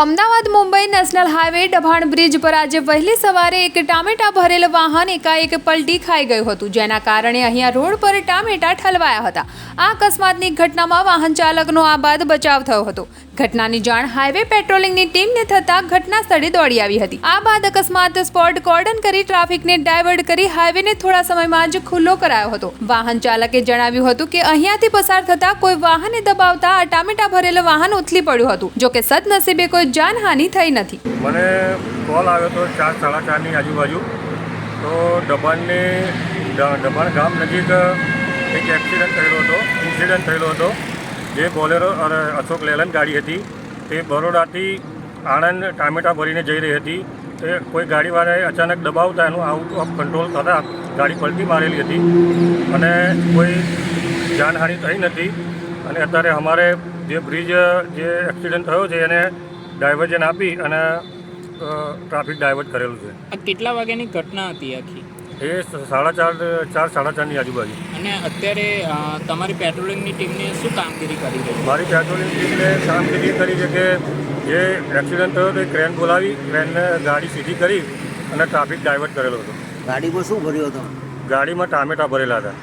Ahmedabad Mumbai national highway Dabhan bridge પર આજે વહેલી સવારે એક ટામેટા ભરેલ વાહન એકાએક પલટી ખાઈ ગયું હતું, જેના કારણે અહીંયા રોડ પર ટામેટા ઠલવાયા હતા. આ અકસ્માતની ઘટનામાં વાહન ચાલકનો આ બાદ બચાવ થયો હતો. ઘટનાની જાણ હાઈવે પેટ્રોલિંગની ટીમને થતાં ઘટના સ્થળે દોડી આવી હતી. આ બાદ અકસ્માત સ્પોટ કોર્ડન કરી ટ્રાફિકને ડાયવર્ટ કરી હાઈવેને થોડા સમયમાં જ ખુલ્લો કરાયો હતો. વાહન ચાલકે જણાવ્યું હતું કે અહીંયાથી પસાર થતા કોઈ વાહને દબાવતા આ ટામેટા ભરેલ વાહન ઉથલી પડ્યું હતું, જોકે સદનસીબે કોઈ જાનહાનિ થઈ નથી. મને કોલ આવ્યો હતો ચાર સાડા ચારની આજુબાજુ. તો દબાણની દબાણ ગામ નજીક એક એક્સિડન્ટ થયેલો હતો ઇન્સિડન્ટ થયેલો હતો. જે બોલેરો અશોક લેલન ગાડી હતી. તે બરોડાથી આણંદ ટામેટા ભરીને જઈ રહી હતી. તે કોઈ ગાડીવાળાએ અચાનક દબાવતા એનું આઉટ ઓફ કંટ્રોલ થતાં ગાડી પલટી મારેલી હતી. અને કોઈ જાનહાનિ થઈ નથી. અને અત્યારે અમારે જે બ્રિજ જે એક્સિડન્ટ થયો છે એને ડાયવર્જન આપી અને ટ્રાફિક ડાયવર્ટ કરેલું છે. આ કેટલા વાગ્યાની ઘટના હતી આખી? એ સાડા ચાર ચાર સાડા ચારની આજુબાજુ. અને અત્યારે તમારી પેટ્રોલિંગની ટીમને શું કામગીરી કરી રહી? છે મારી પેટ્રોલિંગ ટીમને કામગીરી કરી છે કે જે એક્સિડન્ટ થયો તે ક્રેન બોલાવી ક્રેનને ગાડી સીધી કરી અને ટ્રાફિક ડાયવર્ટ કરેલો હતો. ગાડીમાં શું ભર્યો હતો? ગાડીમાં ટામેટા ભરેલા હતા.